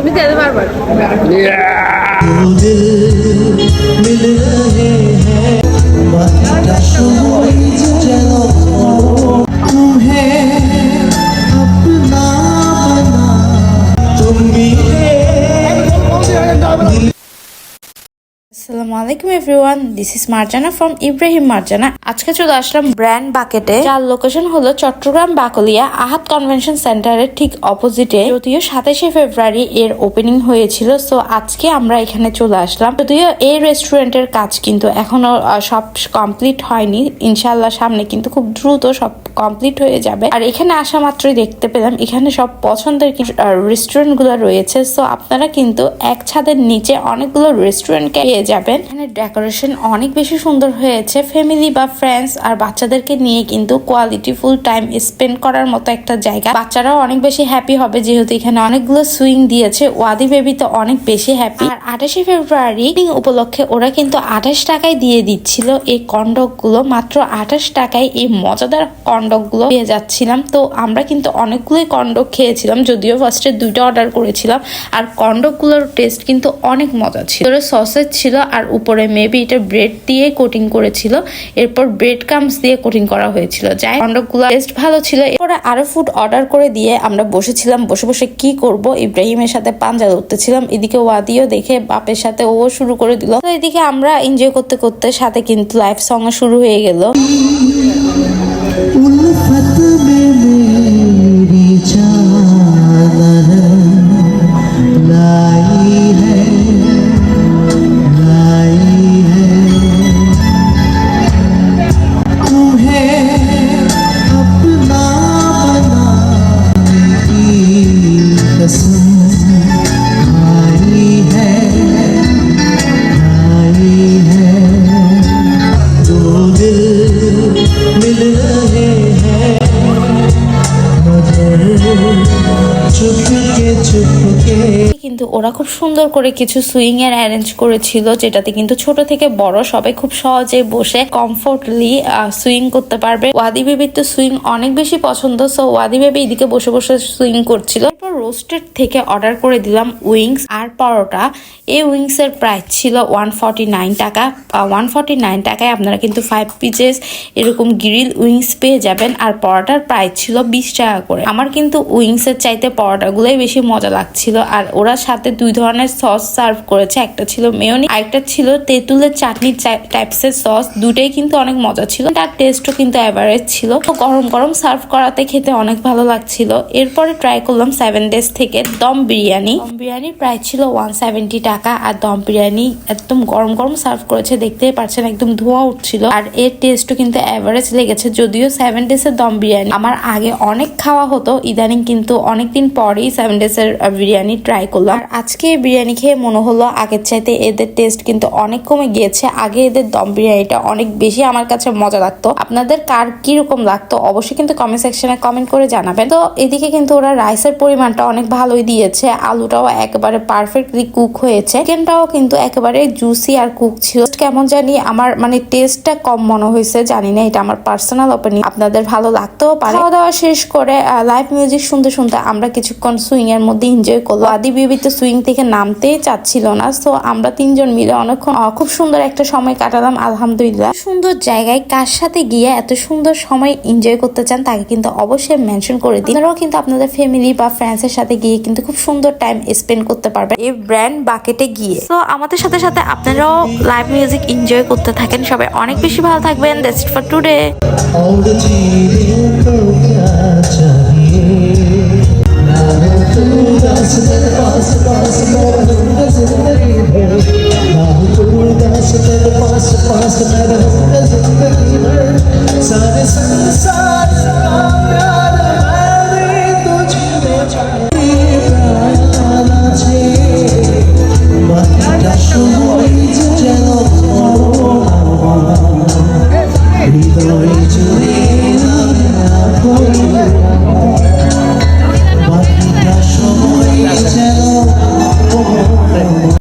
Bir tane var bak. Yeah. আসসালামু আলাইকুম everyone this is Marjana from Ibrahim Marjana আজকে চলে আসলাম ব্র্যান্ড বাকেটে যার লোকেশন হলো চট্টগ্রাম বাকলিয়া আহাত কনভেনশন সেন্টারের ঠিক অপোজিটে যদিও সাতাশে ফেব্রুয়ারি এর ওপেনিং হয়েছিল সো আজকে আমরা এখানে চলে আসলাম। যদিও এই রেস্টুরেন্টের কাজ কিন্তু এখনও সব কমপ্লিট হয়নি। ইনশাল্লাহ সামনে কিন্তু খুব দ্রুত সব কমপ্লিট হয়ে যাবে। আর এখানে আসা মাত্রই দেখতে পেলাম, এখানে সব পছন্দের রেস্টুরেন্টগুলো রয়েছে। সো আপনারা কিন্তু এক ছাদের নিচে অনেকগুলো রেস্টুরেন্ট পেয়ে যাবেন। এখানে ডেকোরেশন অনেক বেশি সুন্দর হয়েছে। ফ্যামিলি বা ফ্রেন্ডস আর বাচ্চাদেরকে নিয়ে কিন্তু কোয়ালিটি ফুল টাইম স্পেন্ড করার মতো একটা জায়গা। বাচ্চারাও অনেক বেশি হ্যাপি হবে যেহেতু এখানে অনেকগুলো সুইং দিয়েছে। ওয়াদি বেবি তো অনেক বেশি হ্যাপি আর আঠাশে ফেব্রুয়ারি উপলক্ষে ওরা কিন্তু আঠাশ টাকায় দিয়ে দিচ্ছিল এই কন্ডকগুলো মাত্র আঠাশ টাকায় এই মজাদার কন্ডকগুলো পেয়ে যাচ্ছিলাম। তো আমরা কিন্তু অনেকগুলোই কন্ডক খেয়েছিলাম, যদিও ফার্স্টে দুইটা অর্ডার করেছিলাম। আর কন্ডকগুলোর টেস্ট কিন্তু অনেক মজা ছিল। সসেজ ছিল আর উপরে মেবি এটা ব্রেড দিয়ে কোটিং করেছিল। এরপর ব্রেড কামস দিয়ে কোটিং করা হয়েছিল। যাই কন্ডকগুলো টেস্ট ভালো ছিল। এরপরে আরও ফুড অর্ডার করে দিয়ে আমরা বসেছিলাম। বসে বসে কি করব? ইব্রাহিমের সাথে পাঞ্জা ধরতেছিলাম। এদিকে ওয়াদিও দেখে বাপের সাথে ও শুরু করে দিল। তো এদিকে আমরা এনজয় করতে করতে সাথে কিন্তু লাইফ সং শুরু হয়ে গেল। Yeah. কিন্তু ওরা খুব সুন্দর করে কিছু সুইং এর অ্যারেঞ্জ করেছিল, যেটাতে কিন্তু ছোট থেকে বড় সবাই খুব সহজে বসে কমফোর্টলি সুইং করতে পারবে। ওয়াদি বেবির তো সুইং অনেক বেশি পছন্দ সো ওয়াদি বেবি এদিকে বসে বসে সুইং করছিল। এরপর রোস্টেড থেকে অর্ডার করে দিলাম উইংস আর পরোটা। এই উইংস এর প্রাইস ছিল ওয়ান ফর্টি নাইন টাকা। ওয়ান ফর্টি নাইন টাকায় আপনারা কিন্তু ফাইভ পিসেস এরকম গ্রিল উইংস পেয়ে যাবেন, আর পরোটার প্রাইস ছিল বিশ টাকা করে। আমার কিন্তু উইংস এর চাইতে পরোটাগুলোই বেশি মজা লাগছিল, আর ওরা সাথে দুই ধরনের সস সার্ভ করেছে। একটা ছিল মেয়নি আরেকটা ছিল তেঁতুলের চাটনি টাইপস এর সস। দুটাই কিন্তু অনেক মজা ছিল। তার টেস্টও কিন্তু অ্যাভারেজ ছিল। তো গরম গরম সার্ভ করাতে খেতে অনেক ভালো লাগছিল। এরপরে ট্রাই করলাম সেভেন ডেজ থেকে দম বিরিয়ানি। দম বিরিয়ানির প্রাইস ছিল ওয়ান সেভেন্টি টাকা আর দম বিরিয়ানি একদম গরম গরম সার্ভ করেছে দেখতেই পাচ্ছেন একদম ধোঁয়া উঠছিল। আর এর টেস্টও কিন্তু অ্যাভারেজ লেগেছে, যদিও সেভেন ডেজ এর দম বিরিয়ানি আমার আগে অনেক খাওয়া হতো, ইদানিং কিন্তু অনেকদিন পরেই সেভেন ডেজ এর বিরিয়ানি ট্রাই করলাম। আর আজকে বিরিয়ানি খেয়ে মনে হলো আগের চাইতে এদের টেস্ট কিন্তু অনেক কমে গিয়েছে। আগে এদের দম বিরিয়ানিটা অনেক বেশি আমার কাছে মজা লাগতো। আপনাদের কার কীরকম লাগতো অবশ্যই কিন্তু কমেন্ট সেকশনে কমেন্ট করে জানাবেন। তো এদিকে কিন্তু ওরা রাইসের পরিমাণটা অনেক ভালোই দিয়েছে। আলুটাও একেবারে পারফেক্টলি কুক হয়েছে। চিকেনটাও কিন্তু একেবারে জুসি আর কুক ছিল। কেমন জানি আমার মানে টেস্টটা কম মনে হয়েছে, জানি না, এটা আমার পার্সোনাল ওপিনিয়ন আপনাদের ভালো লাগতেও পারে। খাওয়া দাওয়া শেষ করে লাইভ মিউজিক শুনতে শুনতে আমরা কিছুক্ষণ সুইং এর মধ্যে এনজয় করল আদি বিবি সুইং থেকে নামতেই চাচ্ছিল না। তো আমরা তিনজন মিলে অনেকক্ষণ খুব সুন্দর একটা সময় কাটালাম, আলহামদুলিল্লাহ। সুন্দর জায়গায় কার সাথে গিয়ে এত সুন্দর সময় এনজয় করতে চান, তাকে কিন্তু অবশ্যই মেনশন করে দিন। আপনারাও কিন্তু আপনাদের ফ্যামিলি বা ফ্রেন্ডস এর সাথে গিয়ে কিন্তু খুব সুন্দর টাইম স্পেন্ড করতে পারবেন এই ব্র্যান্ড বাকেটে গিয়ে। তো আমাদের সাথে সাথে আপনারাও লাইভ মিউজিক এনজয় করতে থাকেন। সবাই অনেক বেশি ভালো থাকবেন। That's for today Such a fast and I don't visit the river Sun is sun is